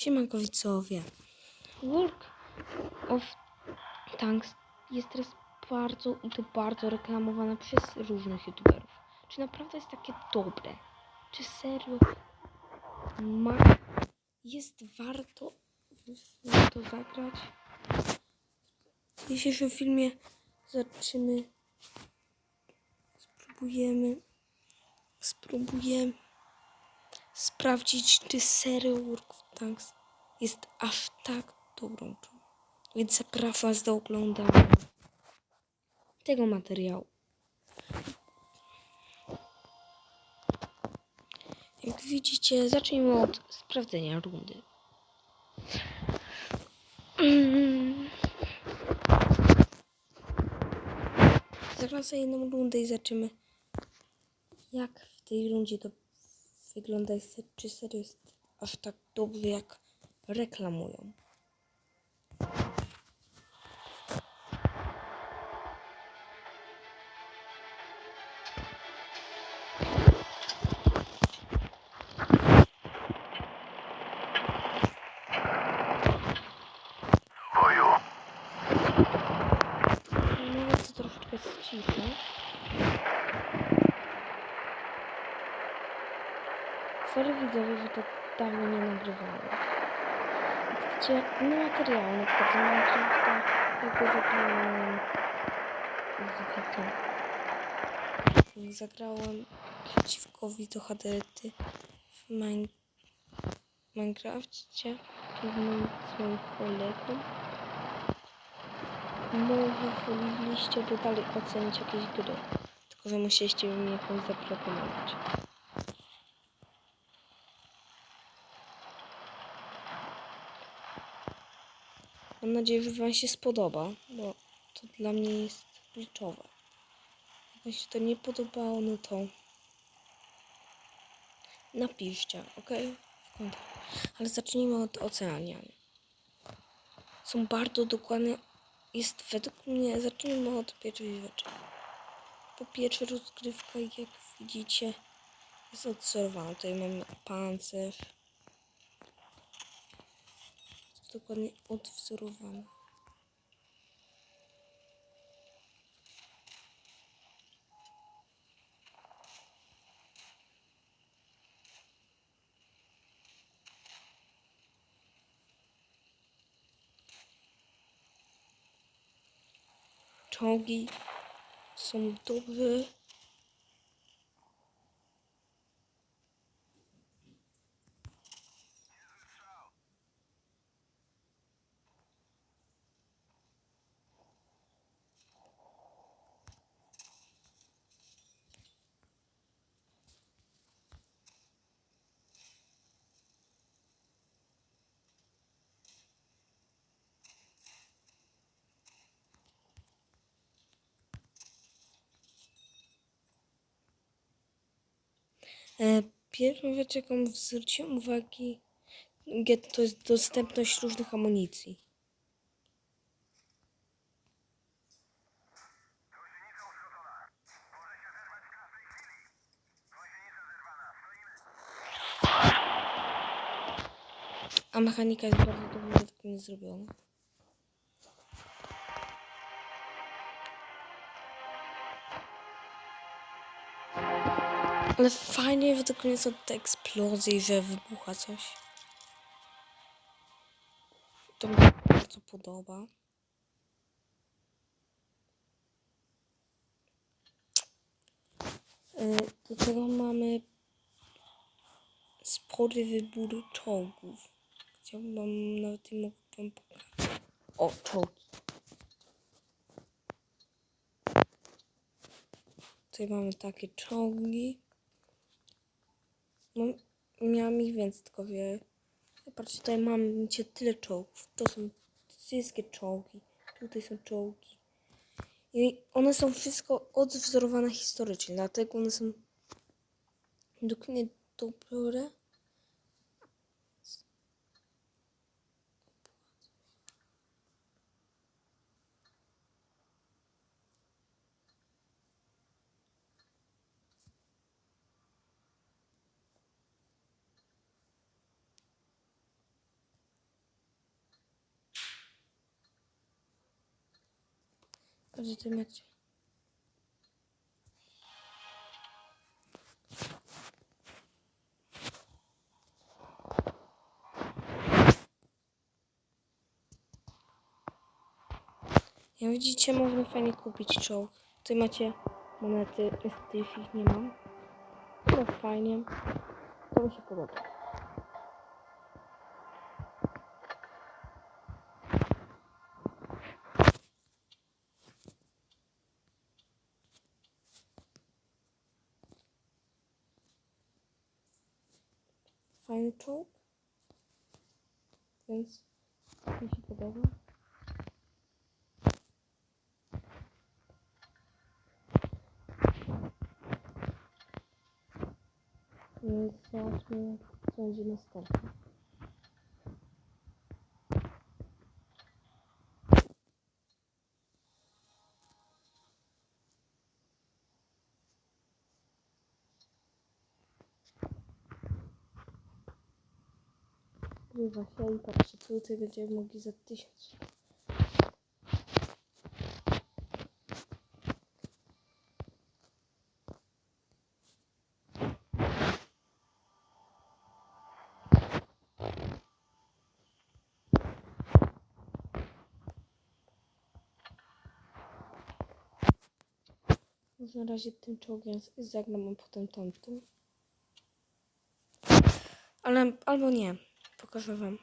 Siemanko widzowie. Work of Tanks jest teraz bardzo i to bardzo reklamowane przez różnych youtuberów. Czy naprawdę jest takie dobre? Czy serio ma... jest warto w to zagrać? W dzisiejszym filmie zobaczymy, spróbujemy, spróbujemy sprawdzić, czy serio Work of Tanks jest aż tak dobrą grą. Więc zapraszam Was do oglądania tego materiału. Jak widzicie, zacznijmy od sprawdzenia rundy. Zagram sobie jedną rundę i zobaczymy, jak w tej rundzie to wygląda, czy serio jest aż tak dobrze, jak reklamują. Dawno nie nagrywałem. Chcecie inne materiały, na przykład z Minecrafta, jakby zagrałem z Vito. Zagrałem przeciwko Vito HDRT w Mine... Minecrafcie, czyli z moim kolegą. Może woleliście by dalej ocenić jakieś gry, tylko że musieliście mi jakąś zaproponować. Nadzieję, że Wam się spodoba, bo to dla mnie jest kluczowe. Jak Wam się to nie podobało, no to napiszcie, ok? Ale zacznijmy od oceniania. Są bardzo dokładne. Jest według mnie, zacznijmy od pierwszej rzeczy. Po pierwsze rozgrywka, jak widzicie, jest odzorowana. Tutaj mamy pancerz. Jest dokładnie odwzorowane. Czołgi są dobre. Pierwszą rzecz, jaką zwróciłem uwagi, to jest dostępność różnych amunicji. A mechanika jest bardzo dobrze mnie zrobiona. Ale fajnie według mnie są te eksplozje, że wybucha coś. To mi się bardzo podoba. Y, Do tego mamy spory wybór czołgów. Chciałbym nawet nie wam pokazać. O, czołgi. Tutaj mamy takie czołgi. Miałam ich więcej, tylko wie. Patrzcie, tutaj mam cię tyle czołgów. To są wszystkie czołgi. Tutaj są czołgi. I one są wszystko odwzorowane historycznie, dlatego one są dokładnie dobre. Patrzcie, tutaj macie. Jak widzicie, można fajnie kupić czołg. Tutaj macie monety, już ich nie mam. No fajnie. To mi się podoba. Czołg. Więc mi się podoba. Więc zobaczmy, co będzie następne. Grywa się i tutaj będziemy mogli za tysiąc. Na razie tym czołgiem z- zagram, a potem tamtym. Ale albo nie. Pokażę wam.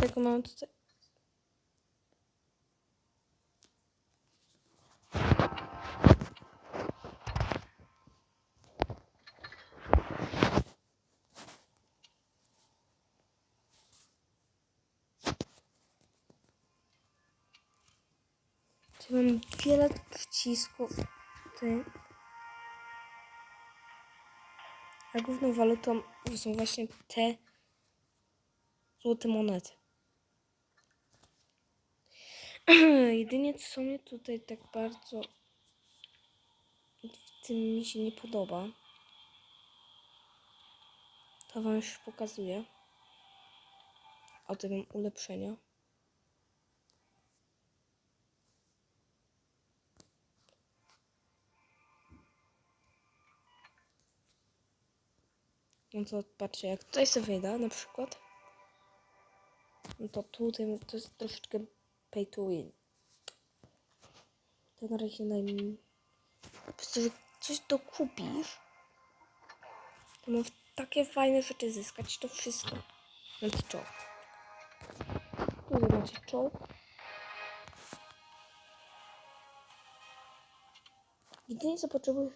Tego mam tutaj. Tu mam wiele przycisków. Tutaj. A główną walutą są właśnie te złote monety. Jedynie co mnie tutaj tak bardzo w tym mi się nie podoba, to wam już pokazuję. O tym ulepszenia. No to patrzcie, jak tutaj sobie wejdę na przykład, no to tutaj to jest troszeczkę pay to win. To na razie najmniej. Po prostu, że coś dokupisz, to możesz takie fajne rzeczy zyskać, to wszystko. Więc czołg. Tutaj macie czołg. Jedynie co potrzebujesz,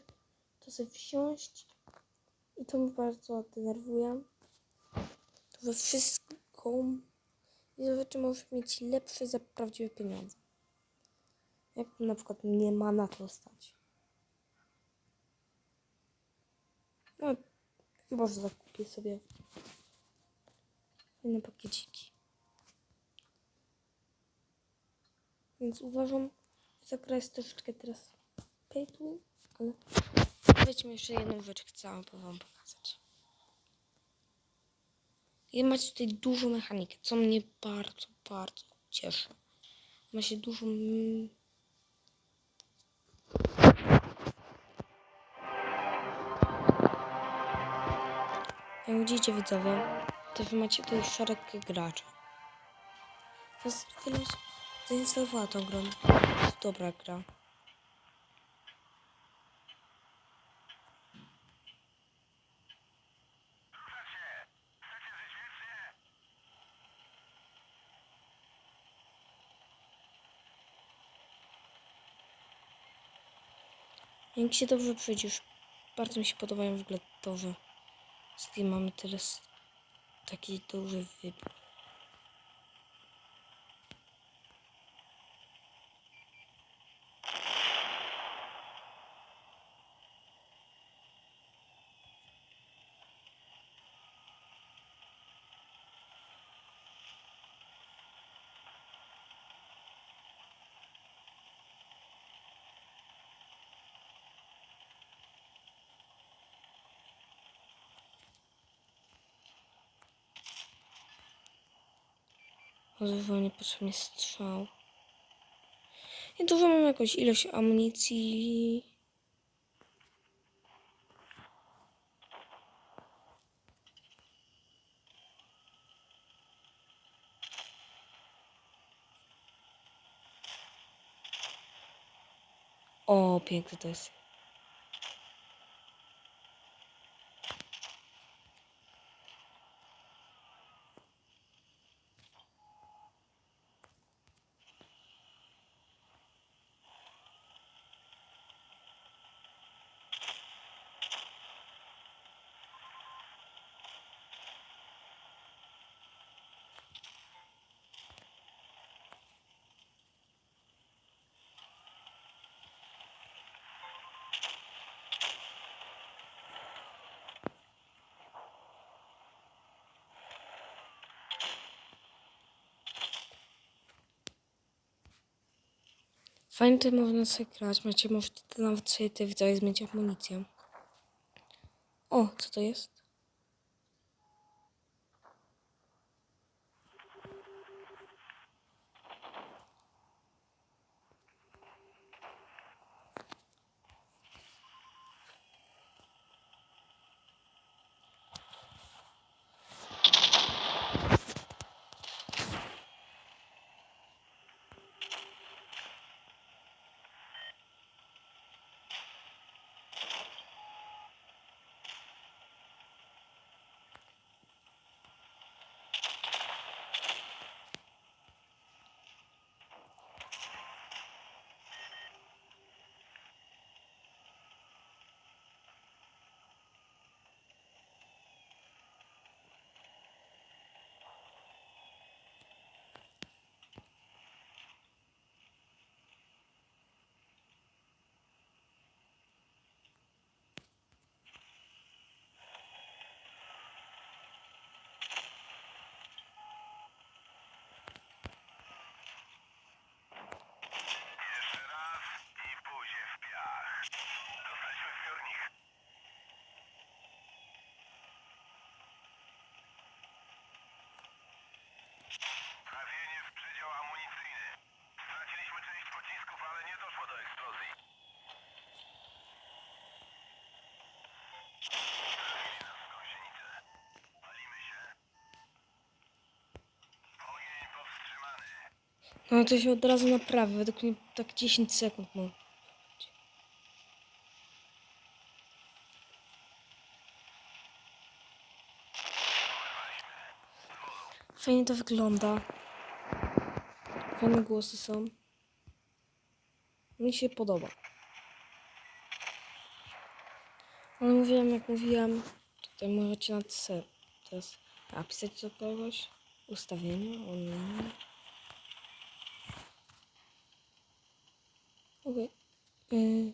to sobie wsiąść i to mnie bardzo denerwuje. To we wszystko wiele rzeczy mieć lepsze za prawdziwe pieniądze. Jak na przykład nie ma na to stać. No, chyba, że zakupię sobie fajne pakieciki. Więc uważam, że ta troszeczkę teraz pay ale Weźmy jeszcze jedną rzecz, chcę wam pokazać. I macie tutaj dużą mechanikę, co mnie bardzo, bardzo cieszy. Ma się dużo... mm, Jak widzicie widzowie, to wy macie tutaj szereg graczy. Wiele osób zainstalowała tą grę. Dobra gra. Jak się dobrze przejdziesz, bardzo mi się podobają w ogóle to, że z tym mamy teraz taki duży wybór. Zużyło niepotrzebnie strzał. I dużo mam jakąś ilość amunicji. O, piękne to jest. Fajnie tutaj można sobie grać. Macie, możecie nawet sobie te widzowie zmienić amunicję. O, co to jest? Jeszcze raz i w buzie w piach. Dostaliśmy zbiornik. Trafienie w przedział amunicyjny. Straciliśmy część pocisków, ale nie doszło do eksplozji. Trafili nas w gąsienicę. Palimy się. Ogień powstrzymany. No to się od razu naprawi. Według mnie tak 10 sekund może. Fajnie to wygląda. Fajne głosy są. Mi się podoba. Ale mówiłem, jak mówiłem, tutaj możecie na C teraz napisać do kogoś. Ustawienia, online. Okej. Y,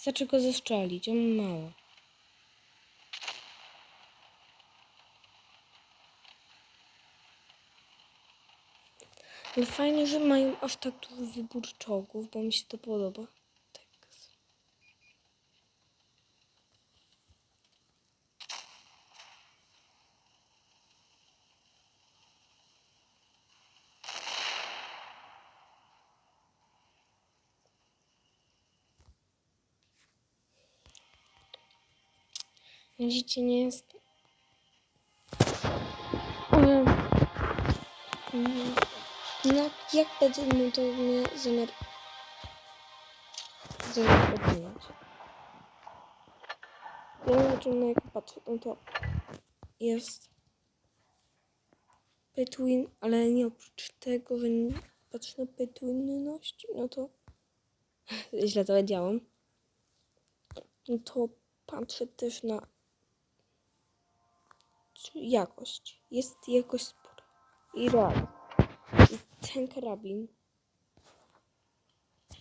Wystarczy go zeszczelić, on ma mało. Ale fajnie, że mają aż tak duży wybór czołgów, bo mi się to podoba. Widzicie, nie jest. Mm, No, jak będę miał to mnie zamiar. zamiar odbywać. Ja na czym na jaką patrzę, no to jest Petwin, ale nie oprócz tego, że nie patrzę na petwinność, no to źle to powiedziałam. No to patrzę też na jakość. Jest jakość spora. I realizm. I ten karabin,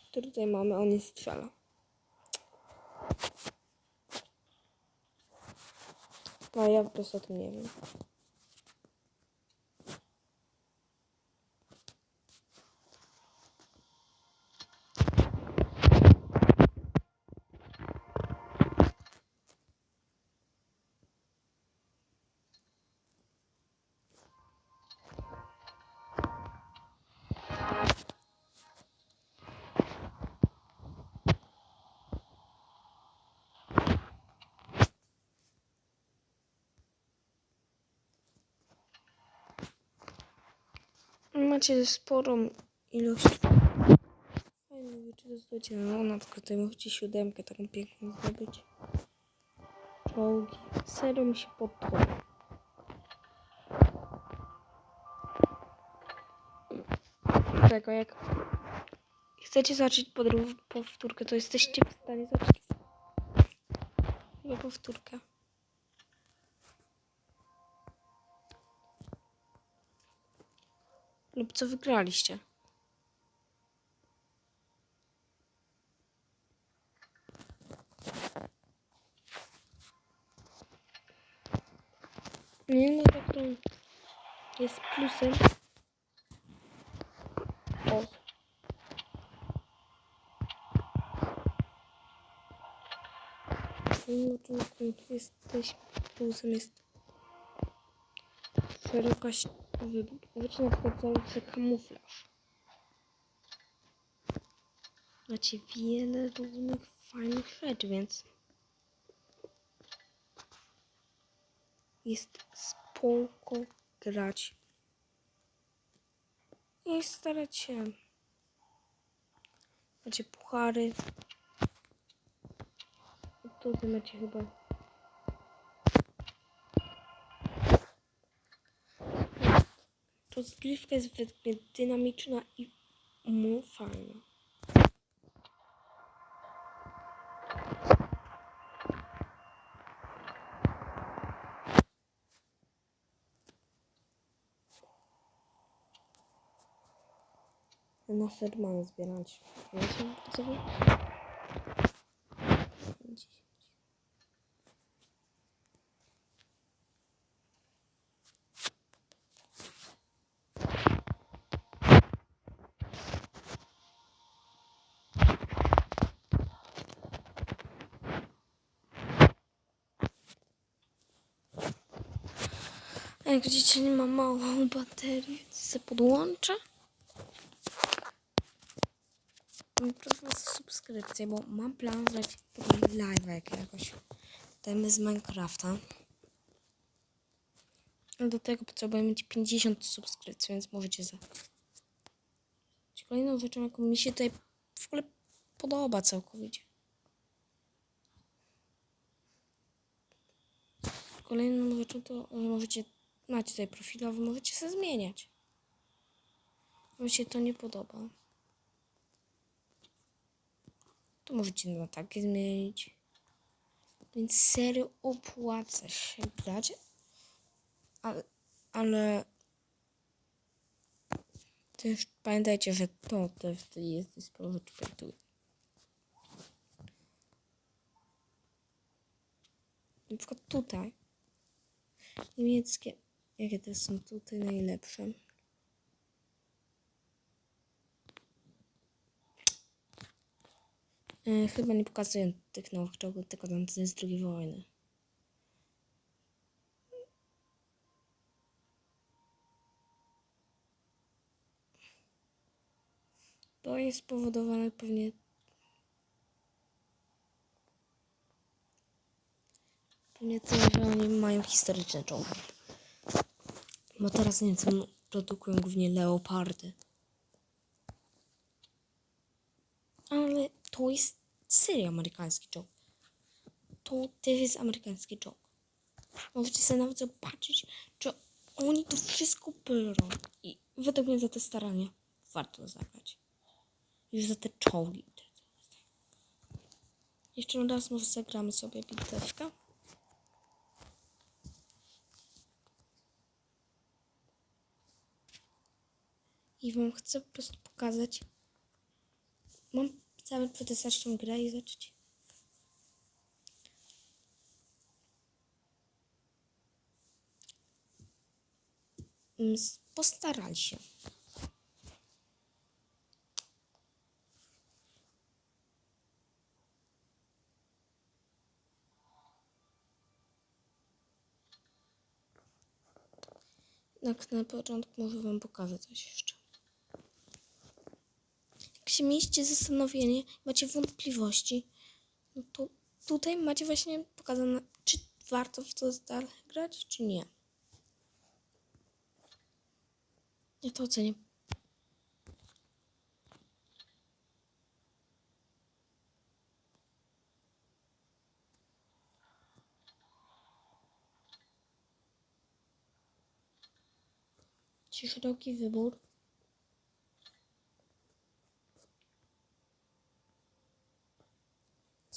który tutaj mamy, on nie strzela. No ja po prostu o tym nie wiem. Macie sporą ilość. Fajnie, wie, czy to zdobycie. No, na przykład tutaj możecie siódemkę taką piękną zdobyć. Czołgi. Serio mi się podoba. Tego jak chcecie zobaczyć podró- powtórkę, to jesteście w stanie zobaczyć jego powtórkę. Lub co wygraliście. Nie, tak to jest plusem. O. Nie, to jesteś plusem jest szerokość wyboru. Możecie na przykład założyć kamuflaż. Macie wiele różnych fajnych rzeczy, więc jest spoko grać i starać się. Macie puchary. Tutaj macie chyba Rozgrywka jest według mnie dynamiczna i mu fajna. Na Shermana zbierać. Wiecie, co wy? Dziesięć. Jak widzicie, nie ma małą baterię, se podłączę. I Proszę was o subskrypcję, bo mam plan zrobić live jakiegoś. Dajmy z Minecrafta. Do tego potrzebuję mieć 50 subskrypcji, więc możecie za. Kolejną rzeczą, jaką mi się tutaj w ogóle podoba całkowicie. Kolejną rzeczą to, że możecie, macie tutaj profilowy, możecie się zmieniać. Mi się to nie podoba. To możecie na takie zmienić. Więc serio opłaca się grać. Ale, ale też pamiętajcie, że to też jest sporo pamiętuję. Na przykład tutaj. Niemieckie. Jakie te są tutaj najlepsze? E, chyba nie pokazuję tych nowych czołgów, tylko tam z II wojny. To jest spowodowane pewnie pewnie tym, że oni mają historyczne czołgi. Bo teraz Niemcy produkują głównie leopardy. Ale to jest serio amerykański czołg. to też jest amerykański czołg. Możecie sobie nawet zobaczyć, że oni to wszystko biorą. I według mnie za te starania warto zagrać. Już za te czołgi. Jeszcze raz może zagramy sobie bitewkę. I wam chcę po prostu pokazać. Mam cały przetestać tą grę i zacząć. Mm, Postarali się. Tak na początku może wam pokażę coś jeszcze. Jak się mieliście zastanowienie, macie wątpliwości, no to tutaj macie właśnie pokazane, czy warto w to dalej grać, czy nie. Ja to ocenię. Ci szeroki wybór.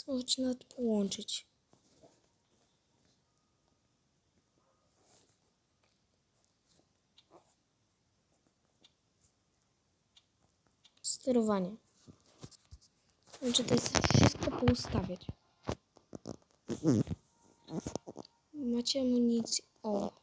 Możecie nawet połączyć. Sterowanie. Znaczy to jest wszystko poustawiać. Macie amunicję. O.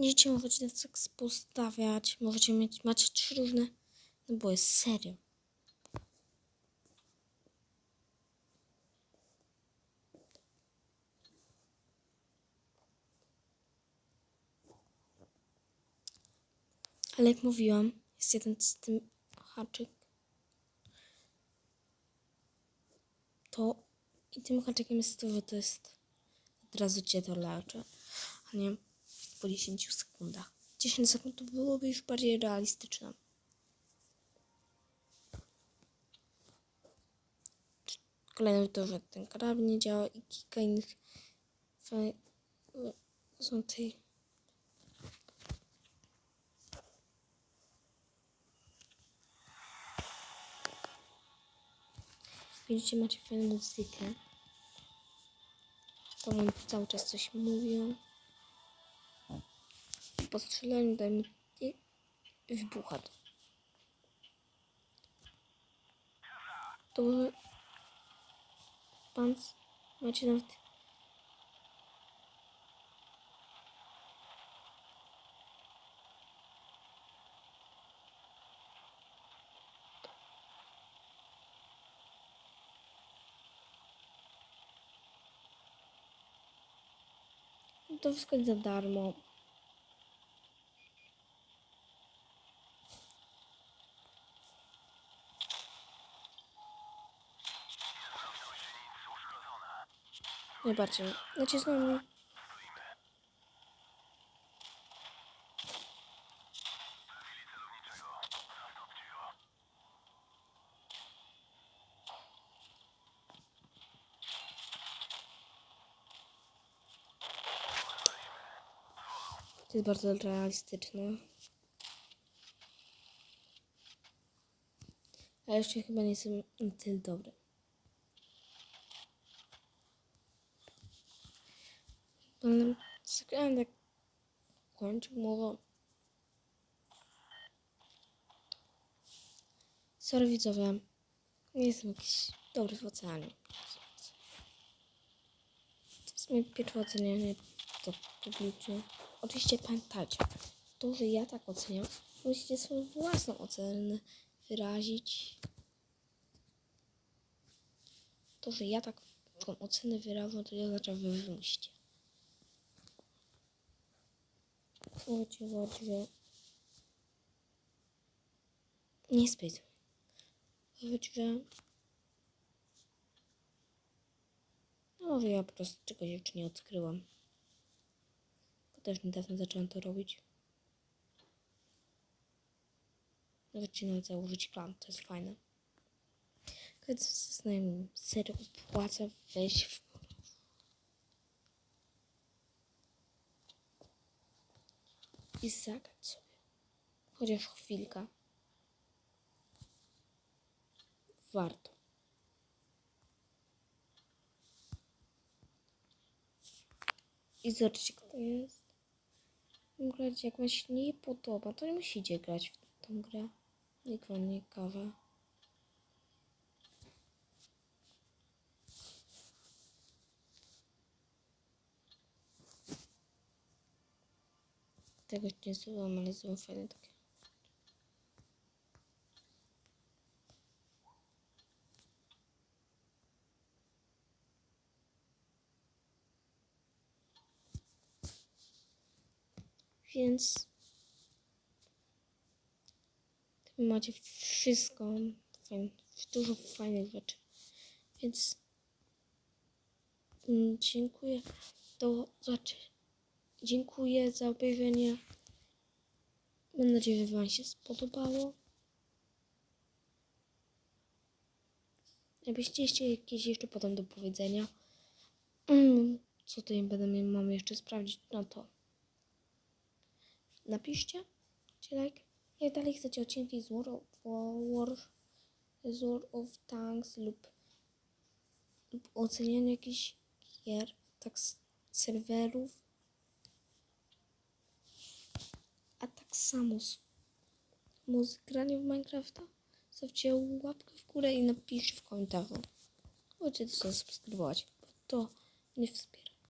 Dzieci możecie tak postawiać. Możecie mieć, macie trzy różne naboje. Serio. Ale jak mówiłam, jest jeden z tym haczyk. To i tym haczykiem jest to, że to jest od razu cię to leczy, a nie po 10 sekundach. 10 sekund to byłoby już bardziej realistyczne. Kolejne to, że ten karabin nie działa i kilka innych są tej Widzicie, macie fajną muzykę. To mi cały czas coś mówią. Po strzelaniu daj mi i wybucha to. To może pan s- jest za darmo. Najbardziej. Nacisnąłem. To jest bardzo realistyczne. Ale jeszcze chyba nie są na tyle dobre. Ale zagrałem tak kończył mową. Sorry widzowie. Nie jestem jakiś dobry w ocenianiu. To jest moje pierwsze ocenianie. To publicznie. Oczywiście pamiętajcie, to, że ja tak oceniam, musicie swoją własną ocenę wyrazić. To, że ja tak taką ocenę wyrażam, to nie oznacza, że wy wymyślicie. Słuchajcie, że nie spyt. Powiedz, że no może ja po prostu czegoś jeszcze nie odkryłam. Bo też niedawno zaczęłam to robić. Nawet założyć klan, to jest fajne. Kiedy znajomym serio opłaca wejść w i zagrać. Chociaż chwilkę. Warto. I zobaczcie, kto jest. Grać, jak wam się nie podoba, to nie musicie grać w tą grę. Nikt wam nie. Tego nie ale. Więc macie wszystko, fajne, dużo fajnych rzeczy. Więc mm, dziękuję. Do zobaczenia. Dziękuję za obejrzenie. Mam nadzieję, że Wam się spodobało. Jakbyście jeszcze jakieś jeszcze potem do powiedzenia, mm, co tutaj będę mam jeszcze sprawdzić, no to napiszcie, czy like. Jak dalej chcecie odcinki z War of, War, z War of Tanks lub, lub ocenianie jakichś gier, tak serwerów, samo z graniem w Minecrafta, zostawcie łapkę w górę i napiszcie w komentarzu. Możecie też zasubskrybować, bo to mnie wspiera.